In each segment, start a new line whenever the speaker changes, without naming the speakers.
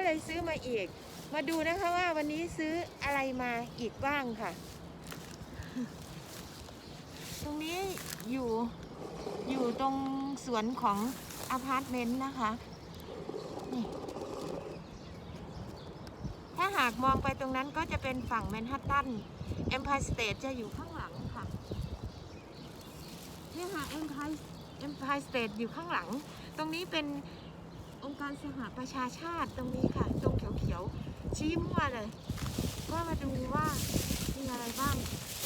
ก็เลยซื้อมาอีก มาดูนะคะว่าวันนี้ซื้ออะไรมาอีกบ้างค่ะ ตรงนี้อยู่อยู่ตรงสวนของอพาร์ตเมนต์นะคะนี่ถ้าหากมองไปตรงนั้นก็จะเป็นฝั่งแมนฮัตตันเอ็มพายสเตทจะอยู่ข้างหลังค่ะนี่ค่ะเอ็มพายเอ็มพายสเตทอยู่ข้างหลัง ตรงนี้เป็น องค์การสหประชาชาติตรงนี้ค่ะ ตรงเขียวๆชี้มั่วเลยก็มาดูว่ามีอะไรบ้าง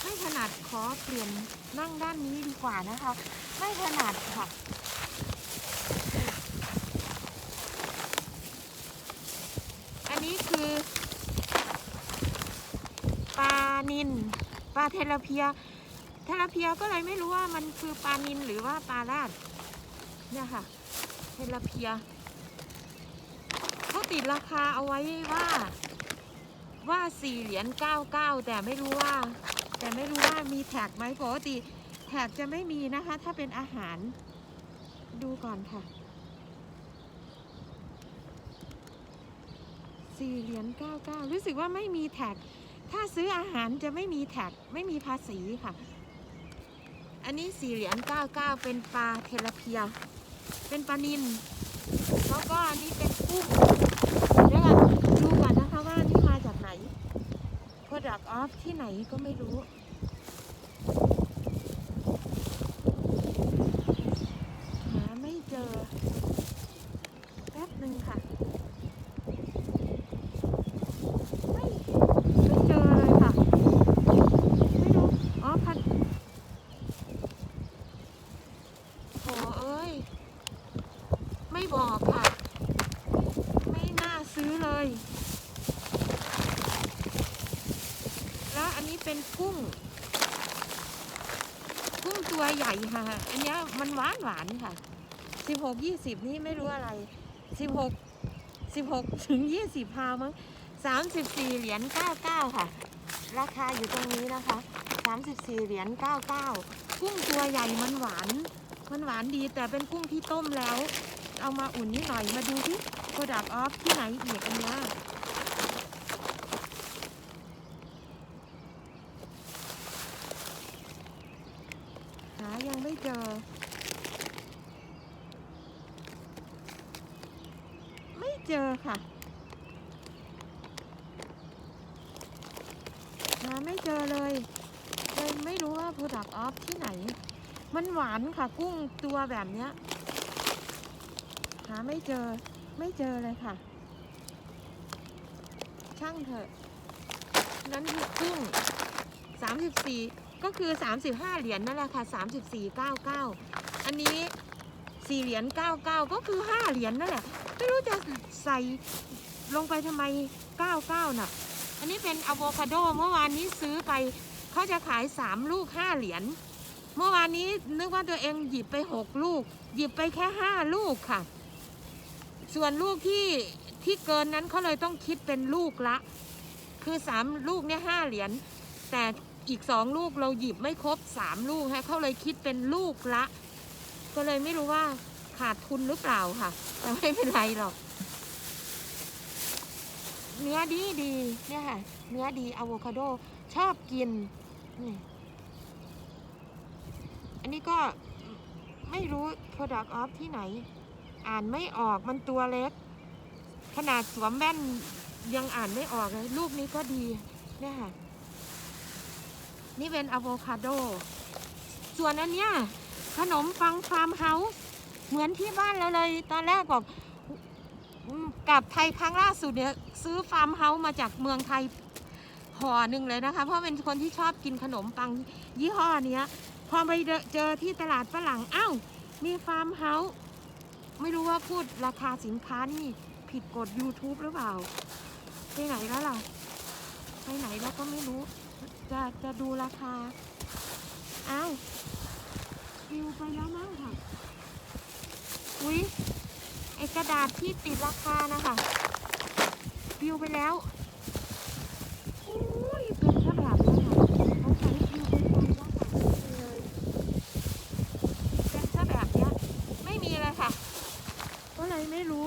ไม่ถนัดขอเปลี่ยนนั่งด้านนี้ดีกว่านะคะ ไม่ถนัดค่ะอันนี้คือปลานินปลาเทลเพียเทลเพียก็เลยไม่รู้ว่ามันคือปลานินหรือว่าปลาลาดเนี่ยค่ะเทลเพีย ติดราคาเอาไว้ว่า ว่าสี่เหรียญเก้าเก้าแต่ไม่รู้ว่า แต่ไม่รู้ว่ามีแท็กไหมปกติแท็กจะไม่มีนะคะ ถ้าเป็นอาหาร ดูก่อนค่ะสี่เหรียญเก้าเก้ารู้สึกว่าไม่มีแท็ก ถ้าซื้ออาหารจะไม่มีแท็ก ไม่มีภาษีค่ะ อันนี้สี่เหรียญเก้าเก้าเป็นปลาเทลเพีย เป็นปลานิน แล้วก็อันนี้เป็นกุ้งเดี๋ยวก่อนดูก่อนนะคะว่านี่มาจากไหน Product of ที่ไหนก็ไม่รู้ หาไม่เจอ แป๊บหนึ่งค่ะ ไม่ไม่เจอเลยค่ะ ไม่รู้ อ๋อพันโถเอ้ย ไม่บอกค่ะ ไม่น่าซื้อเลย แล้วอันนี้ เป็นกุ้ง กุ้งตัวใหญ่ค่ะ อันนี้มันหวานหวานค่ะสิบหกยี่สิบนี่ไม่รู้อะไรสิบหกสิบหกถึงยี่สิบพาวมั้งสามสิบสี่เหรียญเก้าเก้าค่ะ ราคาอยู่ตรงนี้นะคะสามสิบสี่เหรียญเก้าเก้ากุ้งตัวใหญ่มันหวาน มันหวานดีแต่เป็นกุ้งที่ต้มแล้ว เอามาอุ่นนิดหน่อยมาดูที่โ r ดักออฟที่ไหนอีกอันนี้ยหายังไม่เจอ ไม่ เจอค่ะ หาไม่เจอเลยเลยไม่รู้ว่า Product of ที่ไหน มันหวานค่ะกุ้งตัวแบบเนี้ย หาไม่เจอไม่เจอเลยค่ะ ช่างเถอะ นั้นคือกุ้ง34ก็คือ35เหรียญนั่นแหละค่ะ34 99อันนี้4เหรียญ99ก็คือ5เหรียญนั่นแหละ ไม่รู้จะ ใส่ลงไปทำไม 99 น่ะ อันนี้เป็นอะโวคาโดเมื่อวานนี้ซื้อไปเขาจะขาย 3 ลูก 5 เหรียญ เมื่อวานนี้นึกว่าตัวเองหยิบไป 6 ลูก หยิบไปแค่ 5 ลูกค่ะ ส่วนลูกที่ที่เกินนั้นเขาเลยต้องคิดเป็นลูกละ คือ 3 ลูกเนี่ย5เหรียญ แต่อีก 2 ลูกเราหยิบไม่ครบ 3 ลูกฮะเขาเลยคิดเป็นลูกละ ก็เลยไม่รู้ว่าขาดทุนหรือเปล่าค่ะ แต่ไม่เป็นไรหรอก เนื้อดีดีเนี่ยค่ะ เนื้อดีอะโวคาโดชอบกินนี่อันนี้ก็ไม่รู้ Product of ที่ไหน อ่านไม่ออกมันตัวเล็ก ขนาดสวมแว่นยังอ่านไม่ออกเลยลูกนี้ก็ดีเนี่ยค่ะ นี่เป็นอะโวคาโด ส่วนอันเนี้ยขนมปังฟาร์มเฮาส์เหมือนที่บ้านเราเลย ตอนแรกบอก กับไทยครั้งล่าสุดเนี่ยซื้อฟาร์มเฮาส์มาจากเมืองไทยห่อหนึ่งเลยนะคะ เพราะเป็นคนที่ชอบกินขนมปังยี่ห้อเนี้ย พอไปเจอที่ตลาดฝรั่งอ้าวมีฟาร์มเฮาส์ไม่รู้ว่าพูดราคาสินค้านี่ผิดกฎ YouTube หรือเปล่า ไปไหนแล้วล่ะ ไปไหนแล้วก็ไม่รู้ จะจะดูราคา อ้าวิวไปแล้วมั้งค่ะ อุ๊ย กระดาษที่ติดราคานะคะฟิวไปแล้วอุ้ยเป็นแค่แบบนี้ค่ะเขาใช้ฟิวไปตามราคาเลยเป็นแค่แบบเนี้ยไม่มีเลยค่ะ ก็เลยไม่รู้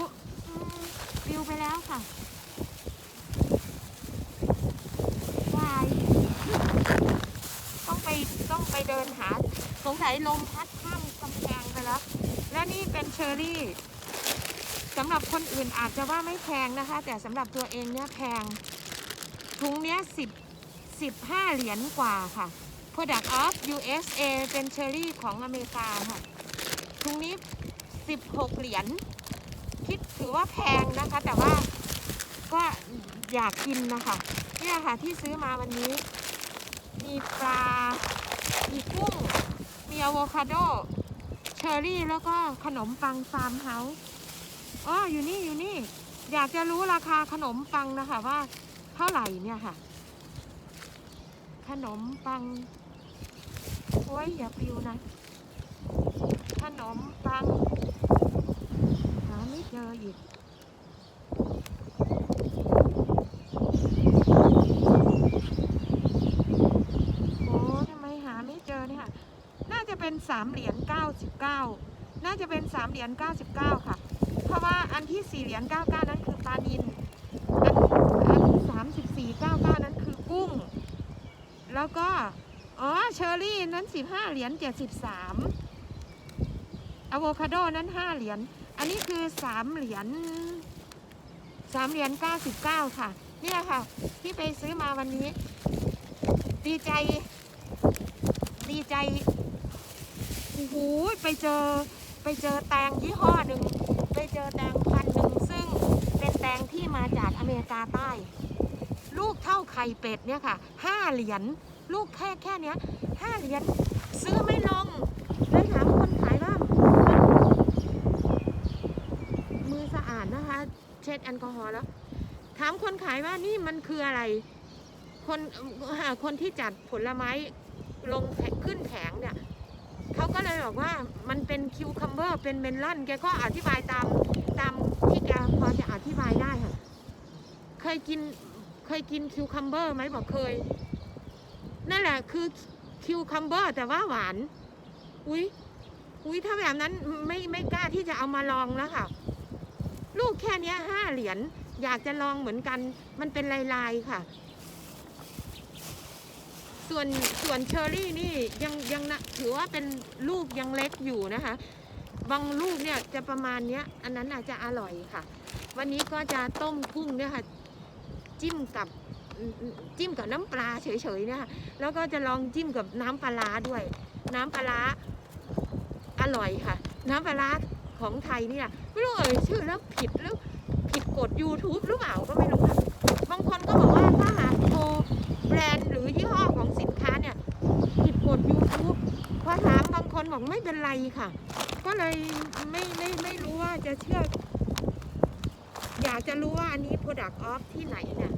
ปิวไปแล้วค่ะวายต้องไปต้องไปเดินหาสงสัยลมพัดข้ามกำแพงไปแล้ว และนี่เป็นเชอร์รี่ สำหรับคนอื่นอาจจะว่าไม่แพงนะคะ แต่สำหรับตัวเองเนี่ยแพงถุงเนี้ยสิบสิบห้าเหรียญกว่าค่ะ Product of USA เป็นเชอร์รี่ของอเมริกาค่ะถุงนี้16เหรียญคิดถือว่าแพงนะคะ แต่ว่าก็อยากกินนะคะเนี่ยค่ะที่ซื้อมาวันนี้ มีปลา มีกุ้ง มีอะโวคาโด เชอร์รี่แล้วก็ขนมปังฟาร์มเฮาส์ อ๋ออยู่นี่อยู่นี่ อยากจะรู้ราคาขนมปังนะคะว่า เท่าไหร่เนี่ยค่ะ ขนมปัง โอ้ยอย่าปิวนะ ขนมปัง หาไม่เจออีกโอ้ทำไมหาไม่เจอเนี่ยค่ะน่าจะเป็นสามเหรียญเก้าสิบเก้าน่าจะเป็นสามเหรียญเก้าสิบเก้าค่ะ ราะว่าอันที่สี่เหรียญเก้าเก้านั้นคือปลานินอันอันสามสิบสี่เก้าเก้านั้นคือกุ้ง แล้วก็อ๋อเชอร์รี่นั้นสิบห้าเหรียญเจ็ดสิบสามอะโวคาโดนั้นห้าเหรียญอันนี้คือสามเหรียญสามเหรียญเก้าสิบเก้าค่ะเนี่ยค่ะ ที่ไปซื้อมาวันนี้ ดีใจ ดีใจโอ้โหไปเจอไปเจอแตงยี่ห้อหนึ่ง ไปเจอแตงพันหนึ่งซึ่งเป็นแตงที่มาจากอเมริกาใต้ ลูกเท่าไข่เป็ดเนี่ยค่ะห้าเหรียญลูกแค่แค่เนี้ยห้าเหรียญซื้อไม่ลงเลยถามคนขายว่ามือสะอาดนะคะ เช็ดแอลกอฮอล์แล้ว ถามคนขายว่านี่มันคืออะไร คนคนที่จัดผลไม้ลงแผงขึ้นแผงเนี่ย ก็เลยบอกว่ามันเป็นคิวคัมเบอร์เป็นเมลอนแกก็อธิบายตามตามที่แกพอจะอธิบายได้ค่ะ เคยกินเคยกินคิวคัมเบอร์ไหมบอกเคย นั่นแหละคือคิวคัมเบอร์แต่ว่าหวาน อุ้ยอุ้ยถ้าแบบนั้นไม่ไม่กล้าที่จะเอามาลองแล้วค่ะ ลูกแค่นี้ห้าเหรียญอยากจะลองเหมือนกัน มันเป็นลายๆค่ะ ส่วนส่วนเชอรี่นี่ยังยังนะถือว่าเป็นลูกยังเล็กอยู่นะคะ บางลูกเนี่ยจะประมาณเนี้ย อันนั้นอาจจะอร่อยค่ะ วันนี้ก็จะต้มกุ้งเนี่ยค่ะ จิ้มกับจิ้มกับน้ำปลาเฉยๆเนี่ยค่ะแล้วก็จะลองจิ้มกับน้ำปลาด้วย น้ำปลาร้าอร่อยค่ะ น้ำปลาร้าของไทยเนี่ยไม่รู้เอ่ยชื่อแล้วผิดแล้วผิดกฎ YouTube หรือเปล่าก็ไม่รู้ค่ะบางคนก็บอกว่าถ้าหากโทรแบรนด์หรือยี่ห้อของสินค้าเนี่ย ผิดกฎ YouTube พอถามบางคนบอกไม่เป็นไรค่ะ ก็เลยไม่ไม่ไม่รู้ว่าจะเชื่อ อยากจะรู้ว่าอันนี้ Product of ที่ไหนเนี่ย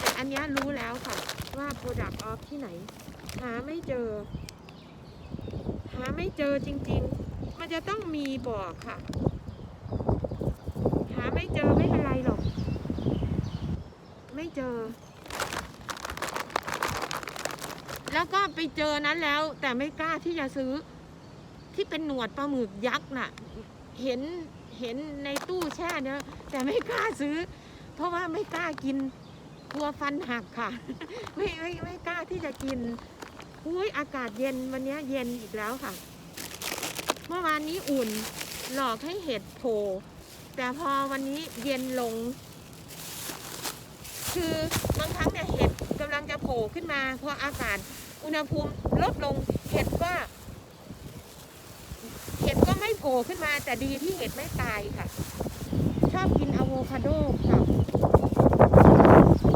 แต่อันนี้รู้แล้วค่ะ ว่า Product of ที่ไหน หาไม่เจอ หาไม่เจอจริง ๆ มันจะต้องมีบอกค่ะ หาไม่เจอไม่เป็นไรหรอก ไม่เจอ แล้วก็ไปเจอนั้นแล้ว แต่ไม่กล้าที่จะซื้อ ที่เป็นหนวดปลาหมึกยักษ์น่ะ เห็นเห็นในตู้แช่เนี่ยแต่ไม่กล้าซื้อ เพราะว่าไม่กล้ากินกลัวฟันหักค่ะ ไม่ไม่ไม่กล้าที่จะกินอุ้ยอากาศเย็นวันนี้เย็นอีกแล้วค่ะ เมื่อวานนี้อุ่นหลอกให้เห็ดโผล่แต่พอวันนี้เย็นลง คือบางครั้งเนี่ยเห็ด กำลังจะโผล่ขึ้นมาพออากาศอุณหภูมิลดลงเห็ดก็เห็ดก็ไม่โผล่ขึ้นมาแต่ดีที่เห็ดไม่ตายค่ะ ชอบกินอะโวคาโดกับ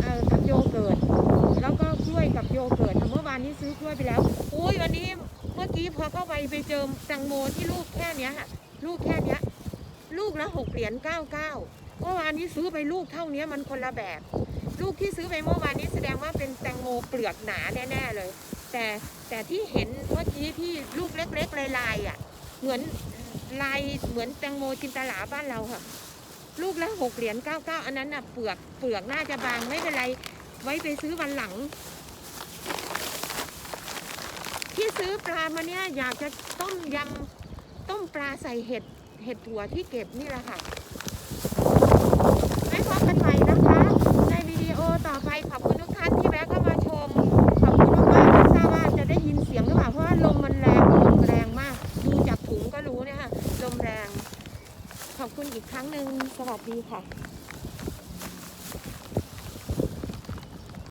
เอ่อกับโยเกิร์ตแล้วก็กล้วยกับโยเกิร์ตเมื่อวานนี้ซื้อกล้วยไปแล้วอุ้ยวันนี้เมื่อกี้พอเข้าไปไปเจอแตงโมที่ลูกแค่เนี้ยค่ะลูกแค่เนี้ย ลูกละหกเหรียญเก้าเก้าเมื่อวานนี้ซื้อไปลูกเท่านี้มันคนละแบบ ลูกที่ซื้อไปเมื่อวานนี้แสดงว่าเป็นแตงโมเปลือกหนาแน่ๆเลย แต่แต่ที่เห็นเมื่อกี้ที่ลูกเล็กๆลายๆอะ เหมือนลายเหมือนแตงโมจินตลาบ้านเราค่ะ ลูกละหกเหรียญเก้าเก้าอันนั้นน่ะเปลือกเปลือกน่าจะบางไม่เป็นไร ไว้ไปซื้อวันหลัง ที่ซื้อปลามาเนี่ยอยากจะต้มยำต้มปลาใส่เห็ดเห็ดหัวที่เก็บนี่แหละค่ะ ครั้งหนึ่งสวัส ดีค่ะ